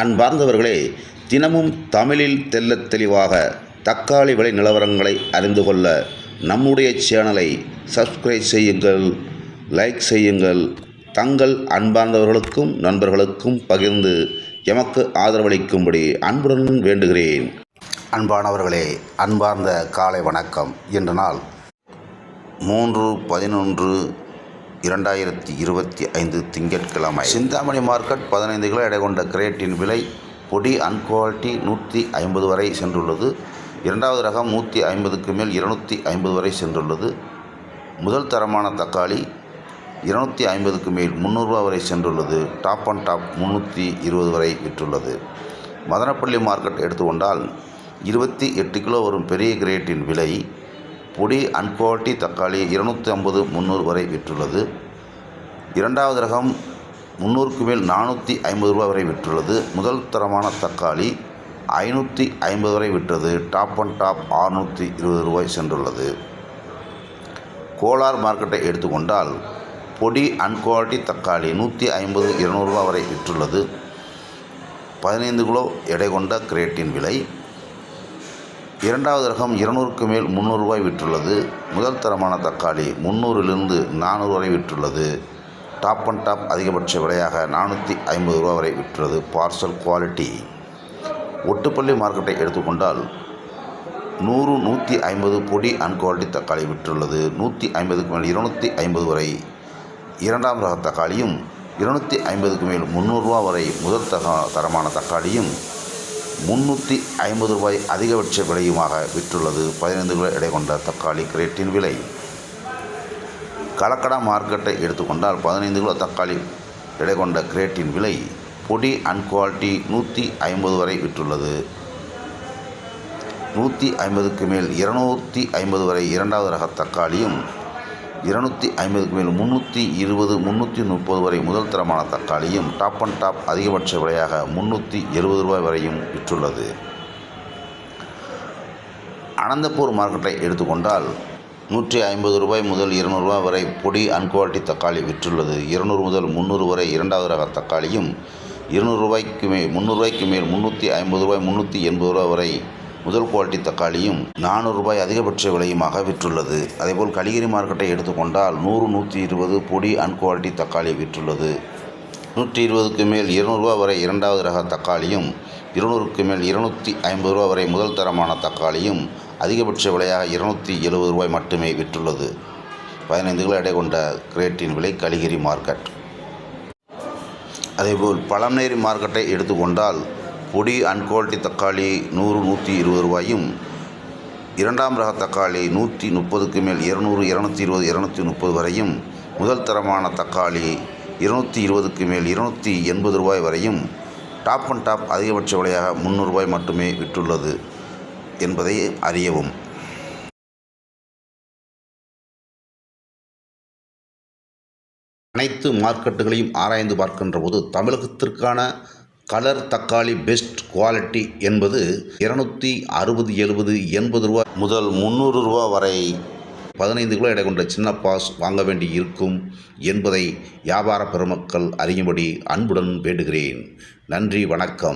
அன்பார்ந்தவர்களே தினமும் தமிழில் தெள்ளத் தெளிவாக தக்காளி விலை நிலவரங்களை அறிந்து கொள்ள நம்முடைய சேனலை சப்ஸ்கிரைப் செய்யுங்கள் லைக் செய்யுங்கள். தங்கள் அன்பார்ந்தவர்களுக்கும் நண்பர்களுக்கும் பகிர்ந்து எமக்கு ஆதரவளிக்கும்படி அன்புடன் வேண்டுகிறேன். அன்பானவர்களே அன்பார்ந்த காலை வணக்கம். இன்று நாள் மூன்று பதினொன்று இரண்டாயிரத்தி இருபத்தி ஐந்து திங்கட்கிழமை. சிந்தாமணி மார்க்கெட் பதினைந்து கிலோ எடை கொண்ட கிரேட்டின் விலை பொடி அன்குவாலிட்டி நூற்றி ஐம்பது வரை சென்றுள்ளது. இரண்டாவது ரகம் நூற்றி ஐம்பதுக்கு மேல் இருநூற்றி ஐம்பது வரை சென்றுள்ளது. முதல் தரமான தக்காளி இருநூற்றி ஐம்பதுக்கு மேல் முந்நூறுரூவா வரை சென்றுள்ளது. டாப் அண்ட் டாப் முந்நூற்றி இருபது வரை விற்றுள்ளது. மதனப்பள்ளி மார்க்கெட் எடுத்துக்கொண்டால் இருபத்தி எட்டு கிலோ வரும் பெரிய கிரேட்டின் விலை பொடி அன்குவாலிட்டி தக்காளி இருநூற்றி ஐம்பது முந்நூறு வரை விற்றுள்ளது. இரண்டாவது ரகம் முந்நூறுக்கு மேல் நானூற்றி ஐம்பது ரூபா வரை விற்றுள்ளது. முதல் தரமான தக்காளி ஐநூற்றி ஐம்பது வரை விற்றது. டாப் அண்ட் டாப் ஆறுநூற்றி இருபது ரூபாய் சென்றுள்ளது. கோலார் மார்க்கெட்டை எடுத்துக்கொண்டால் பொடி அன்குவாலிட்டி தக்காளி நூற்றி ஐம்பது இருநூறுபா வரை விற்றுள்ளது. பதினைந்து கிலோ எடை கொண்ட கிரேட்டின் விலை இரண்டாவது ரகம் இருநூறுக்கு மேல் முந்நூறு ரூபாய் விற்றுள்ளது. முதல் தரமான தக்காளி முந்நூறிலிருந்து நானூறு வரை விற்றுள்ளது. டாப் அண்ட் டாப் அதிகபட்ச விலையாக நானூற்றி ஐம்பது ரூபா வரை விற்றுள்ளது. பார்சல் குவாலிட்டி ஒட்டுப்பள்ளி மார்க்கெட்டை எடுத்துக்கொண்டால் நூறு நூற்றி ஐம்பது பொடி அன்குவாலிட்டி தக்காளி விற்றுள்ளது. நூற்றி ஐம்பதுக்கு மேல் இருநூற்றி ஐம்பது வரை இரண்டாம் ரக தக்காளியும் இருநூற்றி ஐம்பதுக்கு மேல் முந்நூறுரூவா வரை முதல் தக தரமான தக்காளியும் முந்நூற்றி ஐம்பது ரூபாய் அதிகபட்ச விலையுமாக விற்றுள்ளது. பதினைந்து கிலோ எடை கொண்ட தக்காளி கிரேட்டின் விலை. கலக்கடா மார்க்கெட்டை எடுத்துக்கொண்டால் பதினைந்து கிலோ தக்காளி எடை கொண்ட கிரேட்டின் விலை பொடி அண்ட் குவாலிட்டி நூற்றி ஐம்பது வரை விற்றுள்ளது. நூற்றி ஐம்பதுக்கு மேல் இருநூற்றி ஐம்பது வரை இரண்டாவது ரக தக்காளியும் இருநூற்றி ஐம்பதுக்கு மேல் முந்நூற்றி இருபது முந்நூற்றி முப்பது வரை முதல் தரமான தக்காளியும் டாப் அண்ட் டாப் அதிகபட்ச விலையாக முந்நூற்றி எழுபது ரூபாய் வரையும் விற்றுள்ளது. அனந்தபூர் மார்க்கெட்டை எடுத்துக்கொண்டால் நூற்றி ஐம்பது ரூபாய் முதல் இருநூறுபா வரை பொடி அன்குவாலிட்டி தக்காளி விற்றுள்ளது. இருநூறு முதல் முந்நூறு வரை இரண்டாவது ரக தக்காளியும் இருநூறு ரூபாய்க்கு மேல் முந்நூறுரூவாய்க்கு மேல் முந்நூற்றி ஐம்பது ரூபாய் முந்நூற்றி எண்பது ரூபா வரை முதல் குவாலிட்டி தக்காளியும் நானூறு ரூபாய் அதிகபட்ச விலையுமாக விற்றுள்ளது. அதேபோல் கலிகிரி மார்க்கெட்டை எடுத்துக்கொண்டால் நூறு நூற்றி இருபது பொடி அன்குவாலிட்டி தக்காளி விற்றுள்ளது. நூற்றி இருபதுக்கு மேல் இருநூறுவா வரை இரண்டாவது ரக தக்காளியும் இருநூறுக்கு மேல் இருநூற்றி ஐம்பது ரூபா வரை முதல் தரமான தக்காளியும் அதிகபட்ச விலையாக இருநூற்றி எழுபது ரூபாய் மட்டுமே விற்றுள்ளது. பதினைந்து கிலோ எடை கொண்ட கிரேட்டின் விலை கலிகிரி மார்க்கெட் அதேபோல் பழம்நேரி மார்க்கெட்டை எடுத்துக்கொண்டால் பொடி அன்குவாலிட்டி தக்காளி நூறு நூற்றி இருபது ரூபாயும் இரண்டாம் ரக தக்காளி நூற்றி முப்பதுக்கு மேல் இருநூறு இரநூத்தி இருபது இரநூத்தி முப்பது வரையும் முதல் தரமான தக்காளி இருநூற்றி இருபதுக்கு மேல் இருநூற்றி எண்பது ரூபாய் வரையும் டாப் அண்ட் டாப் அதிகபட்ச விலையாக முந்நூறுபாய் மட்டுமே விற்றுள்ளது என்பதை அறியவும். அனைத்து மார்க்கெட்டுகளையும் ஆராய்ந்து பார்க்கின்ற போது தமிழகத்திற்கான கலர் தக்காளி பெஸ்ட் குவாலிட்டி என்பது இருநூற்றி அறுபது எழுபது எண்பது ரூபா முதல் முந்நூறு ரூபா வரை பதினைந்து கிலோ எடை கொண்ட சின்ன பாஸ் வாங்க வேண்டி இருக்கும் என்பதை வியாபார பெருமக்கள் அறியும்படி அன்புடன் வேண்டுகிறேன். நன்றி வணக்கம்.